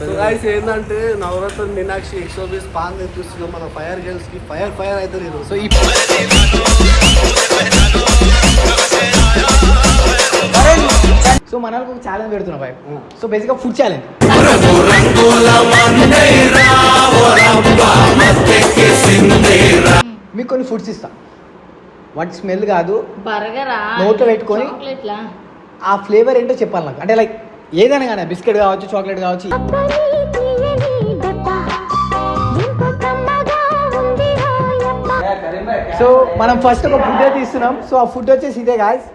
So guys ఏంటంటే నవరత్న Meenakshi ఎక్సోబీస్ pan తెప్పిస్తున్నాం మన fire గర్ల్స్కి ఫైర్ ఫైర్ అవుతుంది ఈరోజు సో ఈ సో మనకు ఒక ఛాలెంజ్ పెడుతున్నా బాయ్. సో బేసిక్గా ఫుడ్ ఛాలెంజ్ మీకు కొన్ని ఫుడ్స్ ఇస్తా. వాటి స్మెల్ కాదు. బర్గరా? నోట్లో పెట్టుకొని? ఆ ఫ్లేవర్ ఏంటో చెప్పాలి నాకు. అంటే లైక్ ఏదైనా కానీ బిస్కెట్ కావచ్చు చాక్లెట్ కావచ్చు. సో మనం ఫస్ట్ ఒక ఫుడ్ తీస్తున్నాం. సో ఆ ఫుడ్ వచ్చేసి ఇదే గాయస్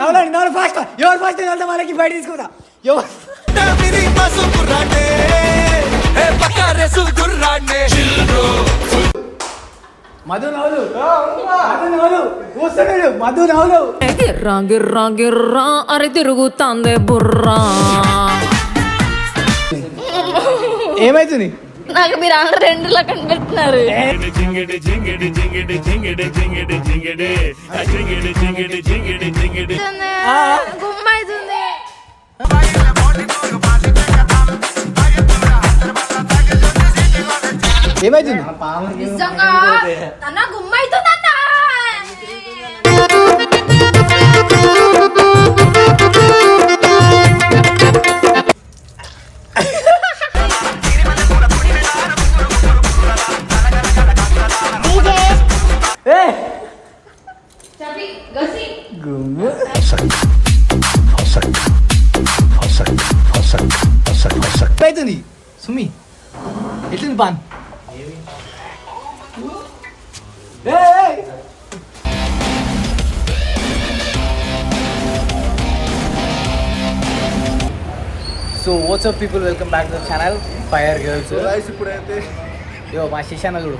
నవ్వండి నవ్వండి ఫాస్ట్ ఎవరు ఫాస్ట్ వెళ్తే వాళ్ళకి బయట తీసుకుంటా. ఎవరు మధు నవ్వులు మధు నవ్వులు కూర్చున్నాడు మధు నవ్వులు గిర్రా గిర్రా గిర్రా అరే తిరుగుతాందే బుర్రా. ఏమైతుంది? నాకు మీరు అందరూ రెండులా కనిపెడుతున్నారు గుమ్మ ఏమైతుంది? So what's up people welcome back to channel fire girls guys ఇప్పుడైతే యో మా శిశాన చూడు.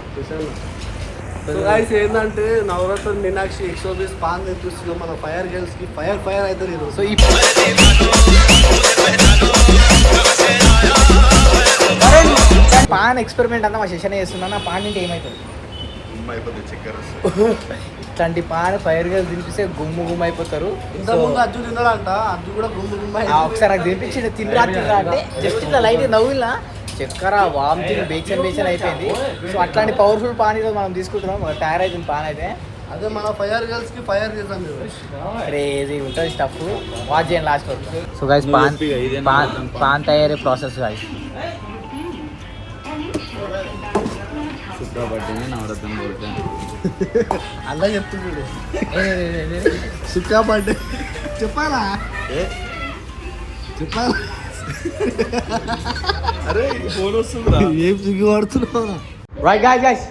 సో గాయస్ ఏంటంటే నవరత్న మీనాక్షి ఎక్సోబీస్ పాన్ తెప్పిస్తున్నాం మన ఫైర్ గర్ల్స్కి ఫైర్ ఫైర్ అవుతుంది ఈరోజు సో ఈ పాన్ ఎక్స్పెరిమెంట్ అంతా మా శిశాన చేస్తున్నా ఆ పాన్ తింటే ఏమవుతుంది ఇట్లాంటి పాన్ ఫైర్ గర్ల్స్ తినిపిస్తే గుమ్ము గుమ్ము అయిపోతారు. ఇంత So, ముందు అజ్జు తిన్నాడంట అజ్జు కూడా గుమ్మ గుమ్మ ఆ ఒకసారి నాకు తినిపించింది తినరా తినరా అంటే జస్ట్ ఇట్లా లైట్ నవ్వులా చక్కెర వామిటింగ్ బేచన్ బేచన్ అయిపోయింది. సో అట్లాంటి పవర్ఫుల్ పాన్ మనం తీసుకుంటున్నాం. తయారు అవుతుంది పాన్ అయితే. అదే మన ఫైర్ గర్ల్స్కి ఫైర్ చేసాం క్రేజీ ఉంటుంది స్టఫ్ వాచ్ చేయండి లాస్ట్ వరకు సో గైస్ పాన్ పాన్ పాన్ తయారీ ప్రాసెస్ గైస్ అలా చెప్తున్నాడు బర్త్డే చెప్పాలా? చెప్పాలా? అరే ఫోన్ వస్తుందా ఏం సిగ్గు పడుతున్నావు right guys guys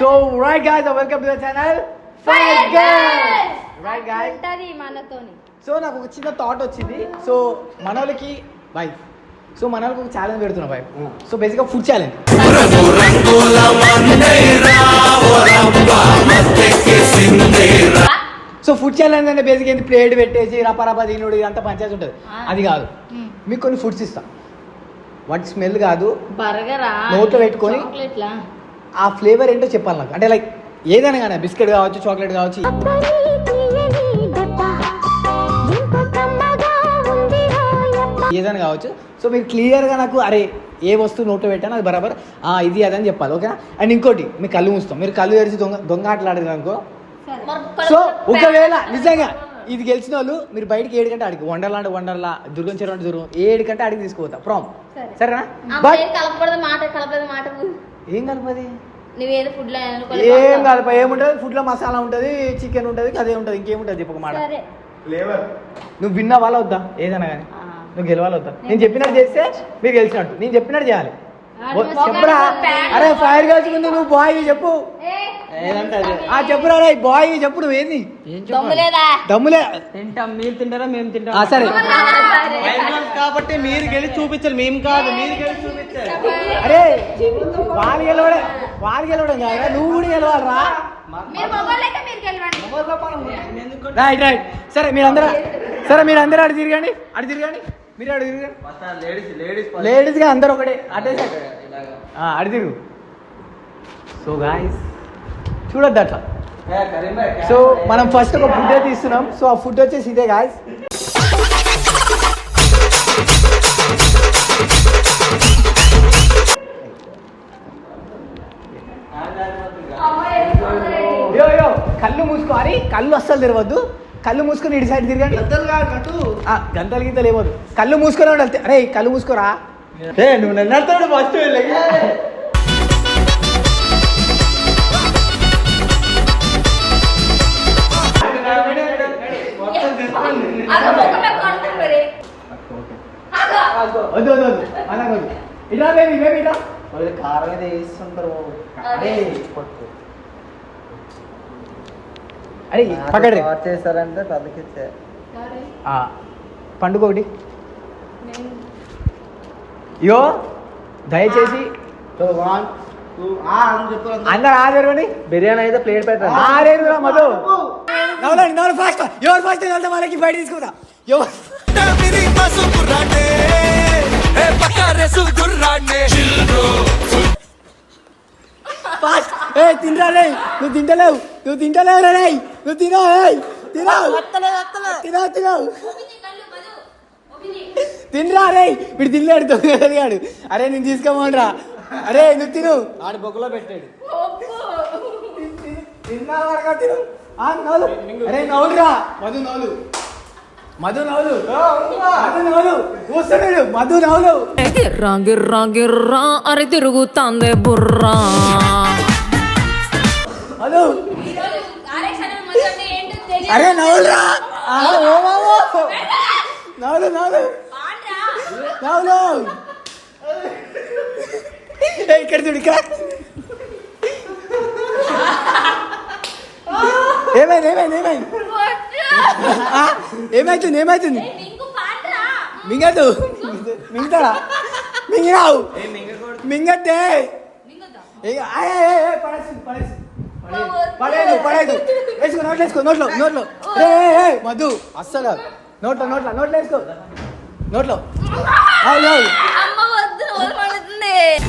so right guys welcome to the channel fire girls right ఉంటది మనతోని. సో నాకు ఒక చిన్న థాట్ వచ్చింది. సో మన వాళ్ళకి బాయ్ సో మన వాళ్ళకి ఒక ఛాలెంజ్ పెడుతున్నా బాయ్ సో బేసిక్గా food challenge so food challenge అంటే బేసిక్ ఏంటి ప్లేట్ పెట్టేసి రపరప తినుడు ఇదంతా పంచాయతీ ఉంటుంది. అది కాదు. మీకు కొన్ని ఫుడ్స్ ఇస్తా. వాటి స్మెల్ కాదు. బర్గరా? నోట్లో పెట్టుకొని? చాక్లెట్లా? ఆ ఫ్లేవర్ ఏంటో చెప్పాలి నాకు. అంటే లైక్ ఏదైనా కానీ బిస్కెట్ కావచ్చు చాక్లెట్ కావచ్చు. ఏదైనా కావచ్చు. సో మీరు క్లియర్గా నాకు అరే ఏ వస్తువు నోట్లో పెట్టాను అది బరాబర్. ఆ, ఇది అదని చెప్పాలి ఓకేనా? అండ్ ఇంకోటి మీ కళ్ళు మూస్తాం మీరు కళ్ళు తెరిచి దొంగ దొంగ ఆటలాడదు అనుకో. సో ఒకవేళ నిజంగా ఇది గెలిచిన వాళ్ళు మీరు బయటికి ఏడు కంటే ఆడికి వండర్లా అంటే వండర్లా దుర్గం చెరువు అంటే దుర్గం ఏడు కంటే ఆడికి తీసుకుపోతా ప్రామ్ సరే. సరేనా? ఏం కలపది నువ్వేదో ఫుడ్లో ఏం కలప ఏముంటుంది? ఫుడ్లో మసాలా ఉంటుంది చికెన్ ఉంటుంది అదే ఉంటుంది ఇంకేముంటుంది చెప్పు ఒక మాట. సరే. నువ్వు విన్నా వాళ్ళ వద్దా? ఏదైనా కానీ. నువ్వు గెలవాలి వద్దా నేను చెప్పినట్టు చేస్తే మీరు గెలిచినట్టు. నేను చెప్పినట్టు చేయాలి. చెప్పురా? అరే ఫైర్ గర్ల్స్ ముందు నువ్వు బాయ్ చెప్పు. ఆ చెప్పురా రే బాయ్ చెప్పు నువ్వు ఏంది? దమ్ములే. తింటాం మీరు తింటారా మేము తింటాం? ఆ, సరే. కాబట్టి మీరు గెలిచి చూపించాలి. మేము కాదు మీరు గెలిచి చూపించాలి. అరే వాళ్ళు గెలవడే వాళ్ళు గెలవడం కాదురా. నువ్వు కూడా గెలవాలరా. మీరు మొగోళ్ళైతే మీరు గెలవండి. రైట్ రైట్ సరే మీరందరూ సరే మీరు అందరూ అటు తిరగండి అటు తిరగండి. మీరు లేడీస్ లేడీస్గా అందరూ ఒకటే. అటే తిరుగు సో గాయస్ చూడొద్దు అట్లా. సో మనం ఫస్ట్ ఒక ఫుడ్ అయితే ఇస్తున్నాం సో ఆ ఫుడ్ వచ్చేసి ఇదే గాయస్ యో యో కళ్ళు మూసుకో. అని కళ్ళు అస్సలు తెరవద్దు. కళ్ళు మూసుకొని ఇటు సైడ్ తిరగండి. కట్టు ఆ, గంటల గీతలు ఏమొద్దు కళ్ళు మూసుకొని ఉండాలి అరే కళ్ళు మూసుకోరా? ఏ నువ్వు నన్ను అడతాడు ఫస్ట్. వద్దు వద్దు వద్దు అనగొద్దు ఇట్లా బేబీ బేబీ ఇట్లా వాళ్ళు కారం వేస్తుంటారు అరే. పట్టుకో అరే పక్కడ్రి పండుగ ఒకటి ఇయో దయచేసి. అందరు ఆదేరుని బిర్యానీ అయితే ప్లేట్ పెట్టండి ఆరేరు మధు. నవ్వులండి నవ్వులు ఫాస్ట్ ఎవరు ఫాస్ట్ వెళ్తే వాళ్ళకి బయట తీసుకుందా ఎవరు? ఫాస్ట్ ఏ తినరా రే నువ్వు తింటలేవు నువ్వు తింటలేవు రే రేయ్. నువ్వు తినవు తినవు. తినవు తినవు. తినరా రే వీడు తినలేడు తొందరగాడు అరే నేను తీసుకోమనరా. అరే నువ్వు తిను. ఆడి బొక్కలో పెట్టాడు. తిన్నా వరగా తిను. ఆ, నవ్వులు అరే నవ్వులురా మధు నవ్వులు మధు నవ్వులు మధు నవ్వులు కూర్చున్నాడు మధు నవ్వులు గిర్రా గిర్రా గిర్రా అరే తిరుగుతాందే బుర్రా. తెలియదు. అరే నవ్వులురా? ఆ, ఓ మామో. నవ్వులు నవ్వులు. నవ్వులు. ఇక్కడ చూడు ఇక్కడ. ఏమైంది ఏమైంది ఏమైంది? ఏమైతుంది ఏమైతుంది. మింగదు. మింగతాడా? మింగినావు. మింగట్టే మింగుదా. ఏ- ఏ- ఏ- ఏ- ఏ, పడేసి, పడేసి. పడే- పడేయదు పడేయదు వేసుకో నోట్లో వేసుకో నోట్లో నోట్లో మధు అస్సలు. నోట్లో నోట్లో నోట్లో వేసుకో నోట్లో.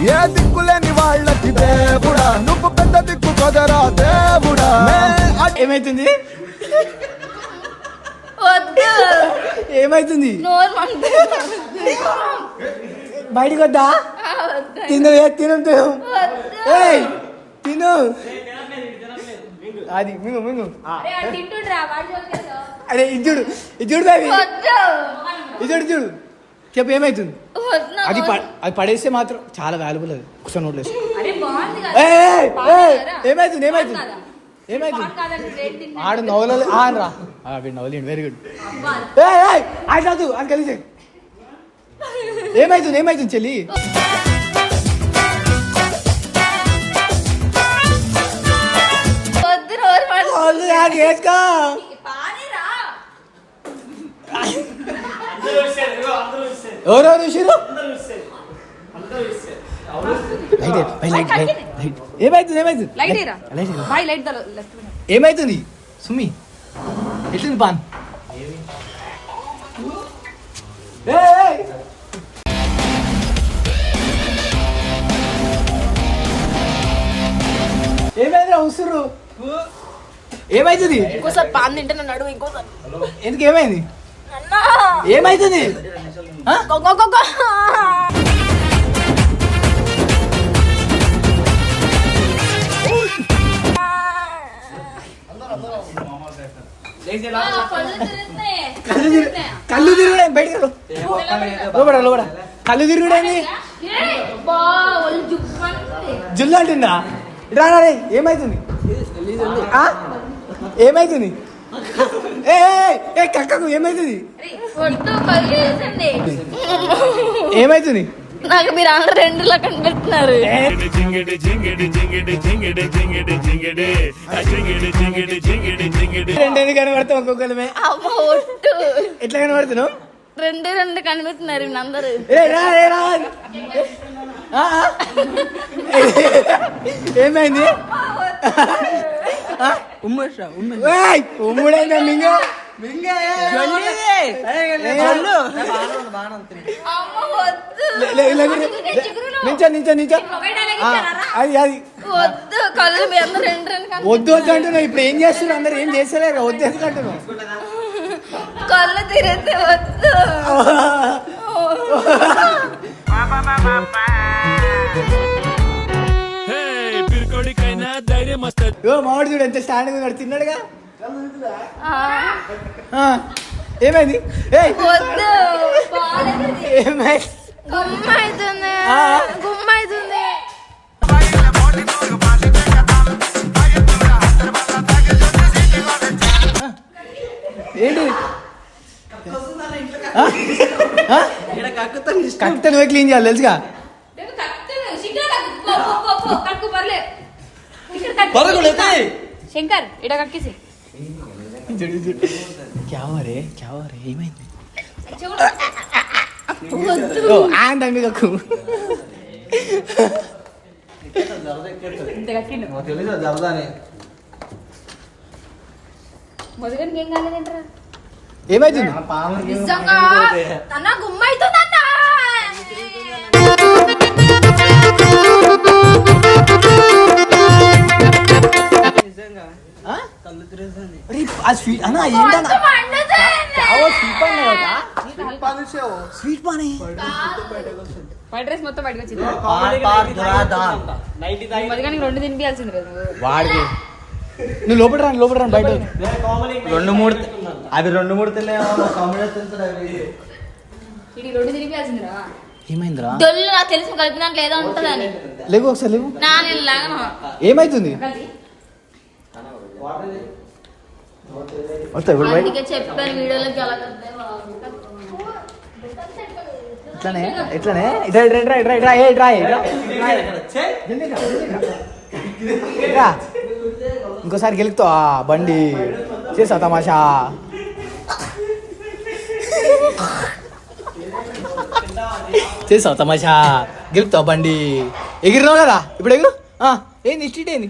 ఏ దిక్కులేని వాళ్ళకి దేవుడా? నువ్వు పెద్ద దిక్కు కదరా దేవుడా? ఏమైతుంది? వద్దు. ఏమైతుంది. బయటికి వద్దా. తిను ఏ తిను తిను. అది మింగు మింగు. అరే, ఇది చూడు ఇది చూడు బేబీ. ఇది చూడు చూడు. చెప్పు ఏమైతుంది? అది అది పడేస్తే మాత్రం చాలా వాల్యుబుల్ అది. ఒకసారి నోట్లో వేసుకో. అరే బాగుంది కదా. ఏయ్, ఏయ్, బాగుంది ఏయ్, కదా? ఏమైతుంది ఏమైతుంది? ఏమైతుంది. ఆడు నవ్వులలో. ఆన్ రా. ఆ, వీడు నవ్వలేండి. వెరీ గుడ్ అది కాదు అని కలిసి. ఏమైతుంది ఏమైతుంది చెల్లి? వాళ్ళు నాకు వేసుకో. ఎవరెవరు చూసిరు ఏమైతుంది ఏమైతుంది. ఏమైతుంది? సుమి ఎట్లుంది పాన్. ఏమైందిరా ఉసురు? ఏమైతుంది? ఇంకోసారి పాన్ తింటే నన్ను అడుగు ఇంకోసారి. ఎందుకు ఏమైంది? ఏమైతుంది. కళ్ళు తిరిగి బయటకు. లోపడ లోపడ కళ్ళు తిరుగుడేంది. జుల్లు అంటుందా? రా ఏమైతుంది? ఆ? ఏమైతుంది? ఏ ఏ, కక్కకు ఏమైతుంది. ఏమైతుంది? నాకు మీరు అందరు రెండులా కనిపిస్తున్నారు రెండు ఎందుకు కనబడతావు ఒక్కొక్కలమే అమ్మ ఒట్టు. ఎట్లా కనబడుతున్నావు? రెండు రెండు కనిపిస్తున్నారు అందరు. ఏమైంది? ఆ? ఏయ్, ఉమ్ముడైందా మింగ మింగ అమ్మ వద్దు నించో నించో నించో ఆ, అది అది వద్దు కళ్ళు మీ అందరు రెండు రెండు కళ్ళు వద్దు వద్దు అంటున్నావు ఇప్పుడు ఏం చేస్తున్నారు అందరు ఏం చేస్తలేరు వద్దు ఎందుకు అంటున్నావు కళ్ళు తిరిగితే వద్దు ఓ మామిడి చూడు ఎంత స్టాండింగ్ ఉన్నాడు తిన్నాడుగా? ఆ, ఆ, ఏమైంది? ఏంటి? కక్కితే క్లీన్ చేయాలి తెలుసుగా? శంకర్ ఇడ కక్కేసి. క్యావరే క్యావరే ఏమైంది? ఓ ఆండ్ అండి స్వీట్ అన్న ఏంటన్నా? స్వీట్ పాన్ కదా? పానిచ్చావు స్వీట్ పానే వైట్ రైస్ మొత్తం బయటకు వచ్చింది. రెండు తినిపించాల్సింది. వాడికి నువ్వు. లోపల రాను లోపల రాను బయట. రెండు మూడు అవి రెండు మూడు రెండు తినిపించాల్సిందిరా ఏమైందిరా? దొల్లు నాకు తెలిసి కలిపిన దాంట్లో ఏదో ఉంటుందని. లేవు ఒకసారి లేవు. నా నేను లాగను. ఏమైతుంది? ఇట్రా ఇట్రా ఇట్రా ఇట్రా ఏ ఇట్రా ఇట్రా. రా. ఇట్రా. ఇంకోసారి గెలుపుతావు ఆ బండి. చేసా తమాషా. చేసావు తమాషా. గెలుపుతావు బండి. ఎగిరినావు కదా? ఇప్పుడు ఎగురు? ఆ, ఏంది ఇష్ట ఏంది?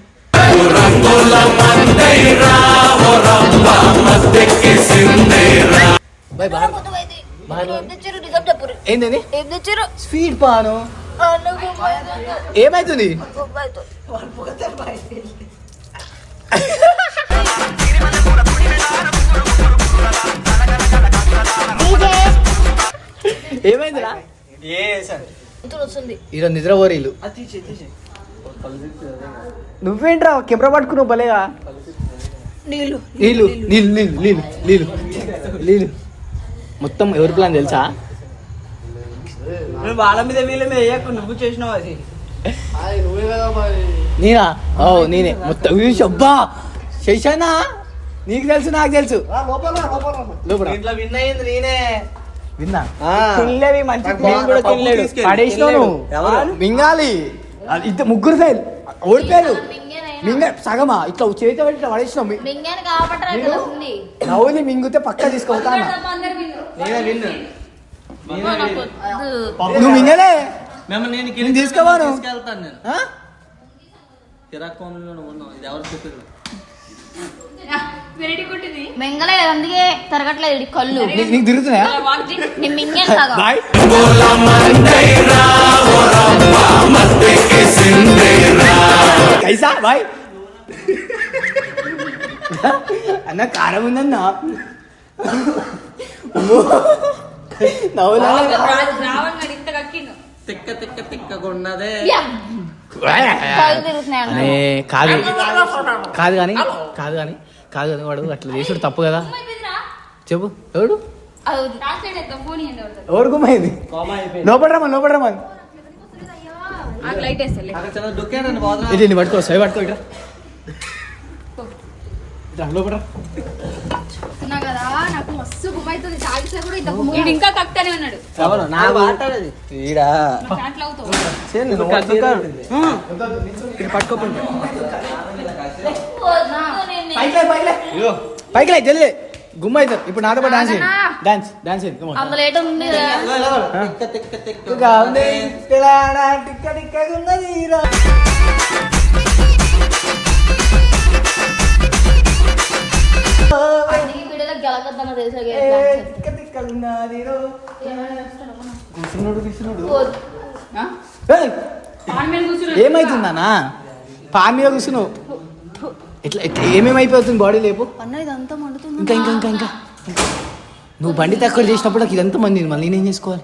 స్వీట్ పాను. ఏమైతుంది? ఏమైందిరా? ఈరోజు నిద్ర ఓరీలు నువ్వేంట్రా కెమెరా పట్టుకున్నావు భలేగా? నీళ్ళు. నీళ్ళు నీళ్ళు నీళ్ళు నీళ్ళు నీళ్ళు నీళ్ళు. మొత్తం ఎవరి ప్లాన్ తెలుసా? వాళ్ళ మీద వీళ్ళ మీద వేయకు నువ్వు చేసినావు అది. నేనా? ఓ నేనే. మొత్తం అబ్బా! శశానా నీకు తెలుసు నాకు తెలుసు. లోపల విన్ నేనే. విన్నా? ఆ. తినలేవి మంచి కూడా తినలేడు. పడేసినావు? మింగాలి. ఇద్దరు ముగ్గురు ఫెయిల్ ఓడిపోయారు. మింగ సగమా? ఇట్లా చేతి పెట్టి ఇట్లా పడేసినావు. మీ- మింగాని కాబట్టి నవ్వుని మింగితే పక్క తీసుకొస్తాను వద్దు. నువ్వు మింగలే. నేను తీసుకోవాను. తీసుకెళ్తాను నేను. ఆ? కిరాక్ కోణంలో ఉన్నావు. ఇది ఎవరు చెప్పారు మింగలే అందుకే తరగట్లేదు ఈడి కళ్ళు. నీ- నీకు తిరుగుతున్నాయా? బాయ్. కైసా బాయ్ అన్న కారం ఉందన్న నవ్వులా తిక్క తిక్క తిక్కగా ఉన్నదే కళ్ళు తిరుగుతున్నాయి అన్న. అనే కాదు కాదు కానీ కాదు కానీ కాదు కానీ వాడు అట్లా చేసుడు తప్పు కదా చెప్పు ఎవడు. ఎవరు గుమ్మైంది లోపల రమ్మని లోపల రమ్మని నీ పట్టుకో సై పట్టుకో ఇట్రా ఇట్రా, లోపల రా. చెప్తున్నా కదా నాకు మస్తు గుమ్మైతుంది తాగితే కూడా ఇంత గుమ్మ ఇంకా కక్తానే ఉన్నాడు. ఎవరు నా మాట్లాడేది ఈడా. దాంట్లో అవుతావు. పట్టుకోకుండా పైకి పైకి లే. పైకి లే జల్దీ గుమ్మ అవుతారు ఇప్పుడు నాతో పాటు డాన్స్ చేయండి. డాన్స్ డాన్స్ చేయండి. అందులో ఏటో ఉంది. టిక్క ఉన్నది! ఏమైతుందన్నా? పాన్ మీద కూర్చున్నావు. ఇట్లా ఇట్లా ఏమేమి అయిపోతుంది బాడీ లేపు? అన్న ఇదంతా మండుతుంది ఇంకా ఇంకా ఇంకా ఇంకా. నువ్వు బండి తక్కువ చేసినప్పుడు నాకు ఇదంతా మంది మళ్ళీ నేనేం చేసుకోవాలి?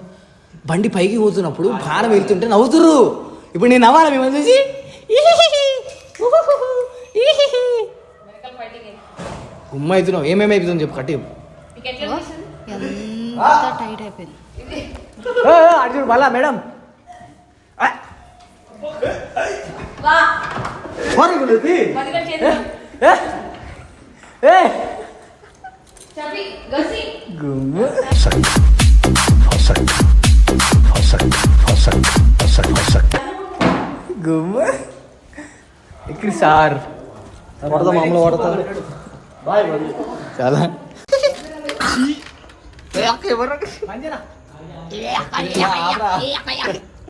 బండి పైకి పోతున్నప్పుడు బాణం వెళ్తుంటే నవ్వుతురు ఇప్పుడు నేను నవ్వాలి మిమ్మల్ని చూసి. గుమ్మ అవుతున్నావు ఏమేమి అవుతుందో చెప్పు కట్టి టైట్ అయిపోయింది. ఏ, ఏ, అటు చూడు మళ్ళా మేడం ఆ. పోనీ గుండెత్తి. ఏ, ఏ, ఏ. గుమ్మ గుమ్మ ఇక్కడ సార్ పడతా మామూలు పడతా చాలా ఎవరు మంచినా